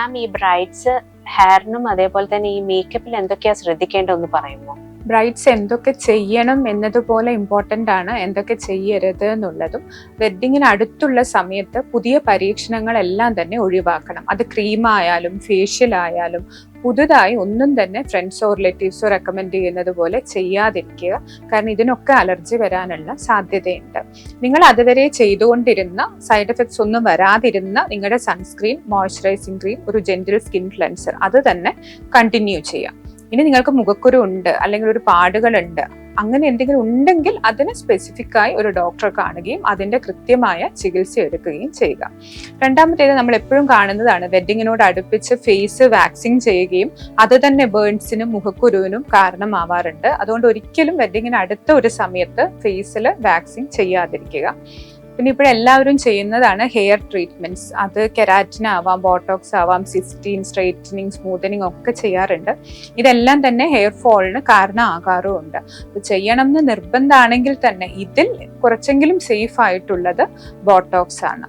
മാം ഈ ബ്രൈഡ്സ് ഹെയറിനും അതേപോലെ തന്നെ ഈ മേക്കപ്പിൽ എന്തൊക്കെയാ ശ്രദ്ധിക്കേണ്ടതെന്ന് പറയുമോ? ബ്രൈഡ്സ് എന്തൊക്കെ ചെയ്യണം എന്നതുപോലെ ഇമ്പോർട്ടന്റ് ആണ് എന്തൊക്കെ ചെയ്യരുത് എന്നുള്ളതും വെഡ്ഡിങ്ങിന് അടുത്തുള്ള സമയത്ത് പുതിയ പരീക്ഷണങ്ങളെല്ലാം തന്നെ ഒഴിവാക്കണം. അത് ക്രീം ആയാലും ഫേഷ്യൽ ആയാലും പുതുതായി ഒന്നും തന്നെ ഫ്രണ്ട്സോ റിലേറ്റീവ്സോ റെക്കമെൻഡ് ചെയ്യുന്നത് പോലെ ചെയ്യാതിരിക്കുക. കാരണം ഇതിനൊക്കെ അലർജി വരാനുള്ള സാധ്യതയുണ്ട്. നിങ്ങൾ അതുവരെ ചെയ്തുകൊണ്ടിരുന്ന സൈഡ് എഫക്ട്സ് ഒന്നും വരാതിരുന്ന നിങ്ങളുടെ സൺസ്ക്രീൻ മോയ്സ്ചറൈസിങ് ക്രീം ഒരു ജെന്റിൽ സ്കിൻ ക്ലെൻസർ അത് തന്നെ കണ്ടിന്യൂ ചെയ്യാം ഇനി നിങ്ങൾക്ക് മുഖക്കുരു ഉണ്ട് അല്ലെങ്കിൽ ഒരു പാടുകളുണ്ട് അങ്ങനെ എന്തെങ്കിലും ഉണ്ടെങ്കിൽ അതിന് സ്പെസിഫിക്കായി ഒരു ഡോക്ടറെ കാണുകയും അതിന്റെ കൃത്യമായ ചികിത്സ എടുക്കുകയും ചെയ്യുക. രണ്ടാമത്തേത് നമ്മൾ എപ്പോഴും കാണുന്നതാണ് വെഡിങ്ങിനോട് അടുപ്പിച്ച് ഫേസ് വാക്സിൻ ചെയ്യുകയും അത് തന്നെ ബേൺസിനും മുഖക്കുരുവിനും കാരണമാവാറുണ്ട്. അതുകൊണ്ട് ഒരിക്കലും വെഡിങ്ങിന് അടുത്ത ഒരു സമയത്ത് ഫേസിൽ വാക്സിൻ ചെയ്യാതിരിക്കുക. പിന്നെ ഇപ്പോൾ എല്ലാവരും ചെയ്യുന്നതാണ് ഹെയർ ട്രീറ്റ്മെന്റ്സ് അത് കെരാറ്റിൻ ആവാം ബോട്ടോക്സ് ആവാം സിസ്റ്റീൻ സ്ട്രൈറ്റനിങ് സ്മൂത്തനിങ് ഒക്കെ ചെയ്യാറുണ്ട്. ഇതെല്ലാം തന്നെ ഹെയർ ഫോളിന് കാരണമാകാറുമുണ്ട്. അപ്പോൾ ചെയ്യണം എന്ന് നിർബന്ധമാണെങ്കിൽ തന്നെ ഇതിൽ കുറച്ചെങ്കിലും സേഫ് ആയിട്ടുള്ളത് ബോട്ടോക്സ് ആണ്.